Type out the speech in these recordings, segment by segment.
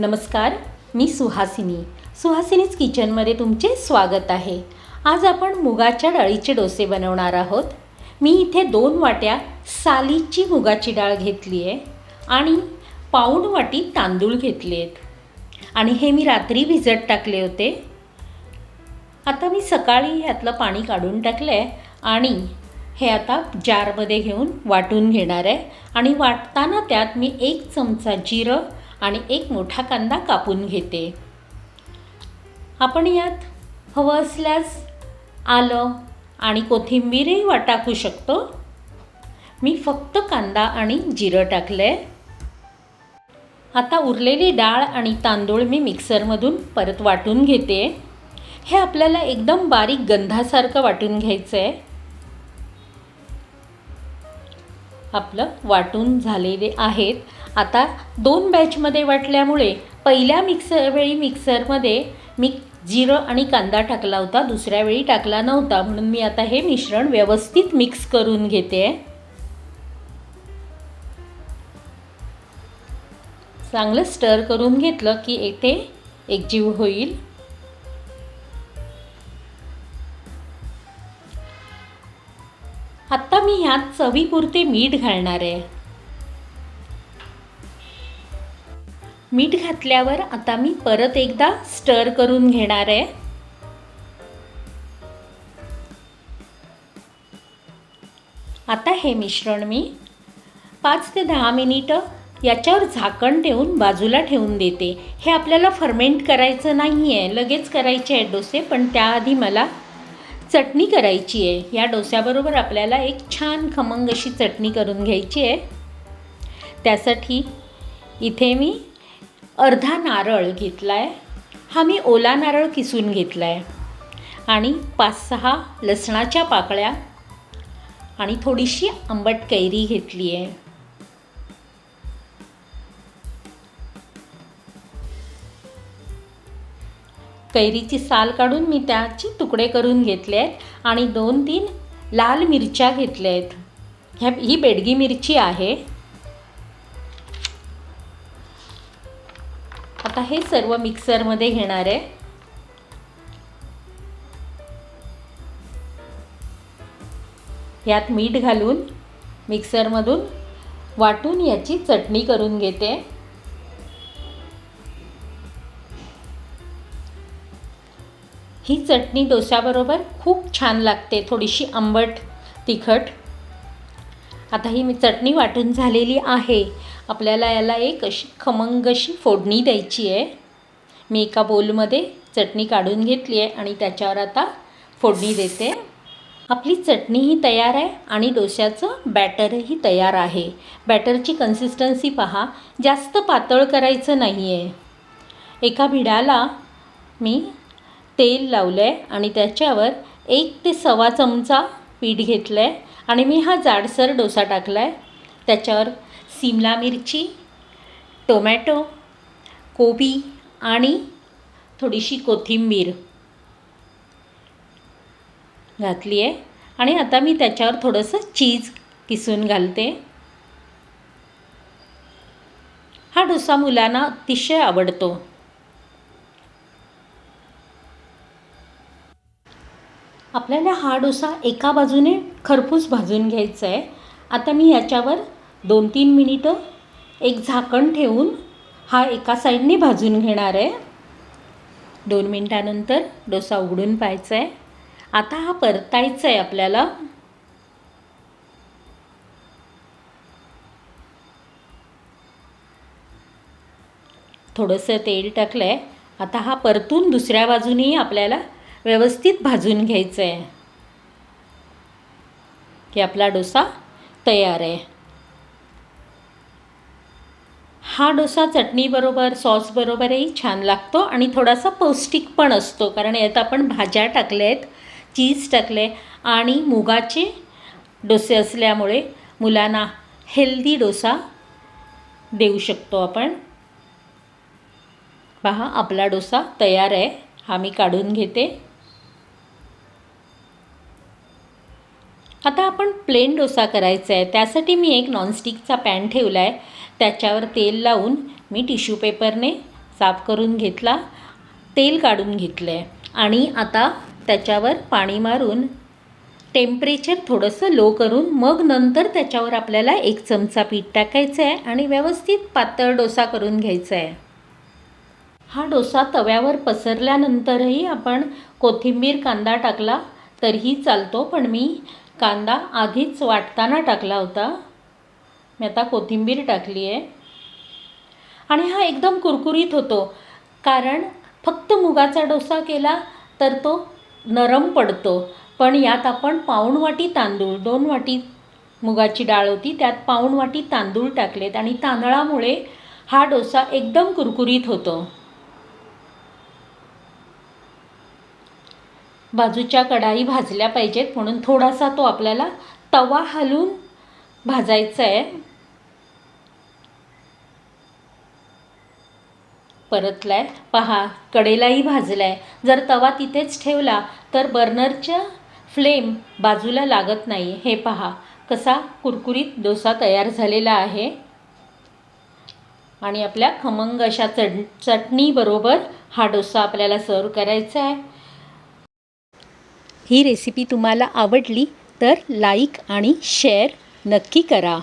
नमस्कार मी सुहासिनी. सुहासिनीच किचनमध्ये तुमचे स्वागत आहे. आज आपण मुगाच्या डाळीचे डोसे बनवणार आहोत. मी इथे दोन वाट्या सालीची मुगाची डाळ घेतली आहे आणि पाऊण वाटी तांदूळ घेतले आहेत. आणि हे मी रात्री भिजत टाकले होते. आता मी सकाळी ह्यातलं पाणी काढून टाकलं आहे आणि हे आता जारमध्ये घेऊन वाटून घेणार आहे. आणि वाटताना त्यात मी एक चमचा जिरं आणि एक मोठा कांदा कापून घेते. आपण यात हवं असल्यास आलं आणि कोथिंबीरही वा टाकू शकतो. मी फक्त कांदा आणि जिरं टाकलं. आहे आता उरलेली डाळ आणि तांदूळ मी मिक्सरमधून परत वाटून घेते. हे आपल्याला एकदम बारीक गंधासारखं वाटून घ्यायचं आहे आपलं वाटून झालेले आहेत. आता दोन बॅचमध्ये वाटल्यामुळे पहिल्या मिक्सर वेळी मिक्सरमध्ये मी जिरं आणि कांदा टाकला होता. दुसऱ्या वेळी टाकला नव्हता. म्हणून मी आता हे मिश्रण व्यवस्थित मिक्स करून घेते. चांगलं स्टर करून घेतलं की येथे एकजीव होईल. मी ह्यात चवीपुरते मीठ घालणार आहे. मीठ घातल्यावर आता मी परत एकदा स्टर करून घेणार आहे. आता हे मिश्रण मी पाच ते दहा मिनिटं याच्यावर झाकण ठेवून बाजूला ठेवून देते. हे आपल्याला फर्मेंट करायचं नाही आहे लगेच करायचे आहे डोसे पण त्याआधी मला चटणी करायची आहे. या डोस्याबरोबर आपल्याला एक छान खमंग अशी चटणी करून घ्यायची आहे. त्यासाठी इथे मी अर्धा नारळ घेतला आहे हा मी ओला नारळ किसून घेतला आहे आणि पाच सहा लसणाच्या पाकळ्या आणि थोडीशी आंबट कैरी घेतली आहे कैरीची साल काढून मी त्याचे तुकडे करून घेतले आहेत आणि दोन तीन लाल मिरच्या घेतल्या आहेत. ह्या ही बेडगी मिरची आहे. आता हे सर्व मिक्सरमध्ये घेणार आहे. यात मीठ घालून मिक्सरमधून वाटून याची चटणी करून घेते. ही चटणी डोस्याबरोबर खूप छान लागते थोडीशी आंबट तिखट. आता ही मी चटणी वाटून झालेली आहे. आपल्याला याला एक अशी खमंग अशी फोडणी द्यायची आहे. मी एका बोलमध्ये चटणी काढून घेतली आहे आणि त्याच्यावर आता फोडणी देते. आपली चटणीही तयार आहे आणि डोश्याचं बॅटरही तयार आहे. बॅटरची कन्सिस्टन्सी पहा जास्त पातळ करायचं नाही आहे एका भिडाला मी तेल लावलं आहे आणि त्याच्यावर एक ते सव्वा चमचा पीठ घेतलं आहे आणि मी हा जाडसर डोसा टाकला आहे त्याच्यावर सिमला मिरची टोमॅटो कोबी आणि थोडीशी कोथिंबीर घातली आहे आणि आता मी त्याच्यावर थोडंसं चीज किसून घालते. हा डोसा मुलांना अतिशय आवडतो. आपल्याला हा डोसा एका बाजूने खरपूस भाजून घ्यायचा आहे आता मी याच्यावर दोन तीन मिनिटं एक झाकण ठेवून हा एका साईडने भाजून घेणार आहे. दोन मिनटानंतर डोसा उघडून पाहायचा आहे आता हा परतायचा आहे आपल्याला. थोडंसं तेल टाकलं आहे आता हा परतून दुसऱ्या बाजूनेही आपल्याला व्यवस्थित भाजून घ्यायचं आहे की आपला डोसा तयार आहे. हा डोसा चटणीबरोबर सॉसबरोबरही छान लागतो आणि थोडासा पौष्टिक पण असतो. कारण यात आपण भाज्या टाकल्या आहेत चीज टाकले आणि मुगाचे डोसे असल्यामुळे मुलांना हेल्दी डोसा देऊ शकतो आपण. पहा आपला डोसा तयार आहे. हा मी काढून घेते. आता आपण प्लेन डोसा करायचा आहे त्यासाठी मी एक नॉनस्टिकचा पॅन ठेवला आहे त्याच्यावर तेल लावून मी टिश्यू पेपरने साफ करून घेतला. तेल काढून घेतलं आहे आणि आता त्याच्यावर पाणी मारून टेम्परेचर थोडंसं लो करून मग नंतर त्याच्यावर आपल्याला एक चमचा पीठ टाकायचं आहे आणि व्यवस्थित पातळ डोसा करून घ्यायचा आहे हा डोसा तव्यावर पसरल्यानंतरही आपण कोथिंबीर कांदा टाकला तरीही चालतो पण मी कांदा आधीच वाटताना टाकला होता. मी आता कोथिंबीर टाकली आहे. आणि हा एकदम कुरकुरीत होतो. कारण फक्त मुगाचा डोसा केला तर तो नरम पडतो. पण यात आपण पाऊण वाटी तांदूळ दोन वाटी मुगाची डाळ होती. त्यात पाऊण वाटी तांदूळ टाकलेत. आणि तांदळामुळे हा डोसा एकदम कुरकुरीत होतो. बाजूच्या कढाई भाजल्या पाहिजेत म्हणून थोडासा तो आपल्याला तवा हलून भाजायचा आहे परतलाय. पहा कडेलाही भाजलाय. जर तवा तिथेच ठेवला तर बर्नरच्या फ्लेम बाजूला लागत नाही हे पहा कसा कुरकुरीत डोसा तयार झालेला आहे. आणि आपल्या खमंग अशा चट चटणीबरोबर हा डोसा आपल्याला सर्व करायचा आहे ही रेसिपी तुम्हाला आवडली तर लाईक आणि शेअर नक्की करा.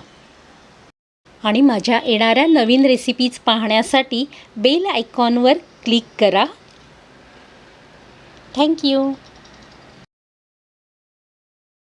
आणि माझ्या येणाऱ्या नवीन रेसिपीज पाहण्यासाठी बेल आयकॉनवर क्लिक करा. Thank you